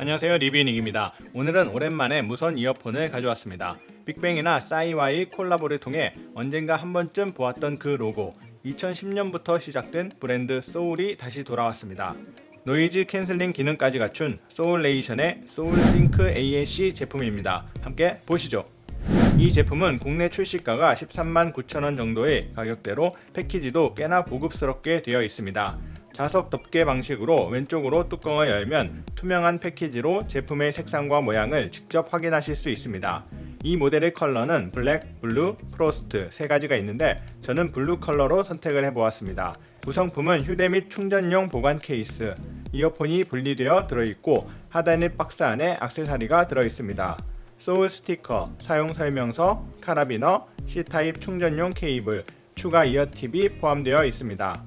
안녕하세요 리뷰닉입니다. 오늘은 오랜만에 무선 이어폰을 가져왔습니다. 빅뱅이나 싸이와의 콜라보를 통해 언젠가 한 번쯤 보았던 그 로고 2010년부터 시작된 브랜드 소울이 다시 돌아왔습니다. 노이즈 캔슬링 기능까지 갖춘 소울레이션의 소울싱크 ANC 제품입니다. 함께 보시죠. 이 제품은 국내 출시가가 13만 9천원 정도의 가격대로 패키지도 꽤나 고급스럽게 되어 있습니다. 자석 덮개 방식으로 왼쪽으로 뚜껑을 열면 투명한 패키지로 제품의 색상과 모양을 직접 확인하실 수 있습니다. 이 모델의 컬러는 블랙, 블루, 프로스트 세 가지가 있는데 저는 블루 컬러로 선택을 해보았습니다. 구성품은 휴대 및 충전용 보관 케이스, 이어폰이 분리되어 들어있고 하단의 박스 안에 액세서리가 들어있습니다. 소울 스티커, 사용 설명서, 카라비너, C타입 충전용 케이블, 추가 이어팁이 포함되어 있습니다.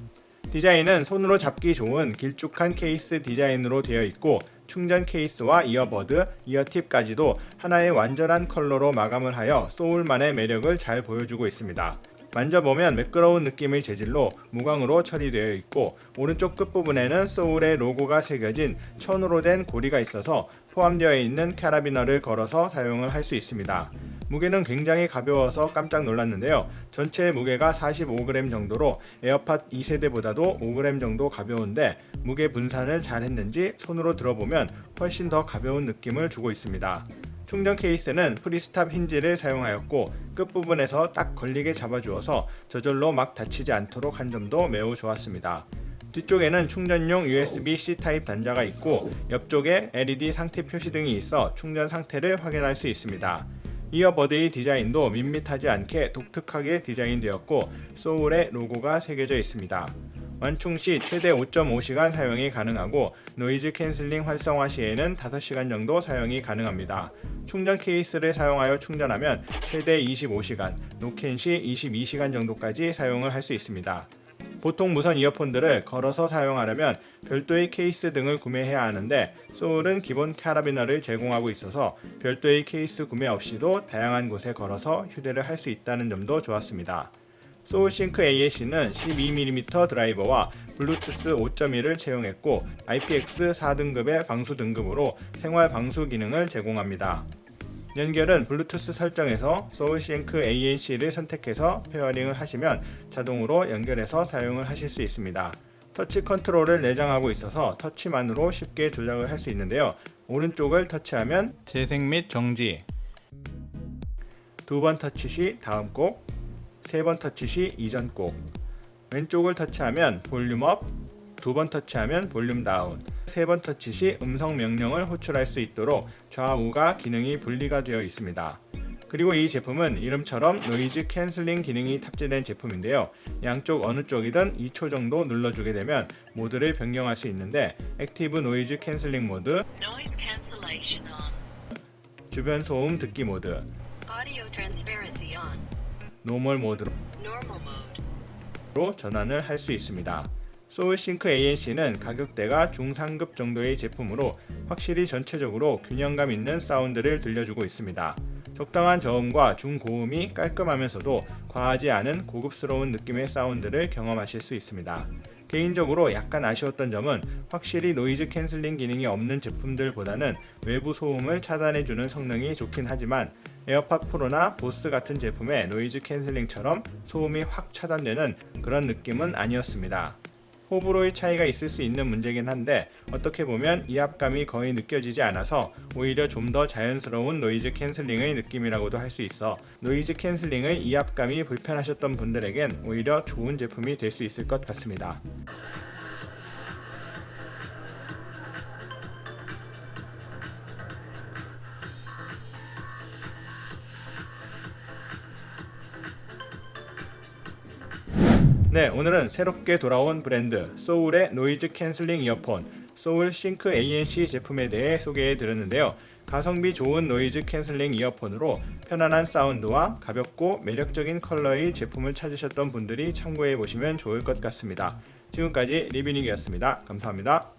디자인은 손으로 잡기 좋은 길쭉한 케이스 디자인으로 되어 있고 충전 케이스와 이어버드, 이어팁까지도 하나의 완전한 컬러로 마감을 하여 소울만의 매력을 잘 보여주고 있습니다. 만져보면 매끄러운 느낌의 재질로 무광으로 처리되어 있고 오른쪽 끝부분에는 소울의 로고가 새겨진 천으로 된 고리가 있어서 포함되어 있는 캐라비너를 걸어서 사용을 할 수 있습니다. 무게는 굉장히 가벼워서 깜짝 놀랐는데요. 전체 무게가 45g 정도로 에어팟 2세대보다도 5g 정도 가벼운데 무게 분산을 잘 했는지 손으로 들어보면 훨씬 더 가벼운 느낌을 주고 있습니다. 충전 케이스는 프리스탑 힌지를 사용하였고 끝부분에서 딱 걸리게 잡아주어서 저절로 막 닫히지 않도록 한 점도 매우 좋았습니다. 뒤쪽에는 충전용 USB-C 타입 단자가 있고 옆쪽에 LED 상태 표시 등이 있어 충전 상태를 확인할 수 있습니다. 이어버드의 디자인도 밋밋하지 않게 독특하게 디자인되었고 소울의 로고가 새겨져 있습니다. 완충 시 최대 5.5시간 사용이 가능하고 노이즈 캔슬링 활성화 시에는 5시간 정도 사용이 가능합니다. 충전 케이스를 사용하여 충전하면 최대 25시간, 노캔 시 22시간 정도까지 사용을 할 수 있습니다. 보통 무선 이어폰들을 걸어서 사용하려면 별도의 케이스 등을 구매해야 하는데 소울은 기본 카라비너를 제공하고 있어서 별도의 케이스 구매 없이도 다양한 곳에 걸어서 휴대를 할 수 있다는 점도 좋았습니다. 소울싱크 AAC는 12mm 드라이버와 블루투스 5.1을 채용했고 IPX 4 등급의 방수 등급으로 생활 방수 기능을 제공합니다. 연결은 블루투스 설정에서 소울싱크 AAC를 선택해서 페어링을 하시면 자동으로 연결해서 사용을 하실 수 있습니다. 터치 컨트롤을 내장하고 있어서 터치만으로 쉽게 조작을 할 수 있는데요. 오른쪽을 터치하면 재생 및 정지 두 번 터치 시 다음 곡, 세 번 터치 시 이전 곡, 왼쪽을 터치하면 볼륨 업, 두 번 터치하면 볼륨 다운, 세 번 터치 시 음성 명령을 호출할 수 있도록 좌우가 기능이 분리가 되어 있습니다. 그리고 이 제품은 이름처럼 노이즈 캔슬링 기능이 탑재된 제품인데요. 양쪽 어느 쪽이든 2초 정도 눌러주게 되면 모드를 변경할 수 있는데 액티브 노이즈 캔슬링 모드. 주변 소음 듣기 모드. 노멀 모드로. 로 전환을 할 수 있습니다. 소울싱크 ANC는 가격대가 중상급 정도의 제품으로 확실히 전체적으로 균형감 있는 사운드를 들려주고 있습니다. 적당한 저음과 중고음이 깔끔하면서도 과하지 않은 고급스러운 느낌의 사운드를 경험하실 수 있습니다. 개인적으로 약간 아쉬웠던 점은 확실히 노이즈 캔슬링 기능이 없는 제품들보다는 외부 소음을 차단해주는 성능이 좋긴 하지만 에어팟 프로나 보스 같은 제품의 노이즈 캔슬링처럼 소음이 확 차단되는 그런 느낌은 아니었습니다. 호불호의 차이가 있을 수 있는 문제긴 한데 어떻게 보면 이압감이 거의 느껴지지 않아서 오히려 좀 더 자연스러운 노이즈 캔슬링의 느낌이라고도 할 수 있어 노이즈 캔슬링의 이압감이 불편하셨던 분들에겐 오히려 좋은 제품이 될 수 있을 것 같습니다. 네, 오늘은 새롭게 돌아온 브랜드 소울의 노이즈 캔슬링 이어폰 소울 싱크 ANC 제품에 대해 소개해 드렸는데요. 가성비 좋은 노이즈 캔슬링 이어폰으로 편안한 사운드와 가볍고 매력적인 컬러의 제품을 찾으셨던 분들이 참고해 보시면 좋을 것 같습니다. 지금까지 리뷰닝이었습니다. 감사합니다.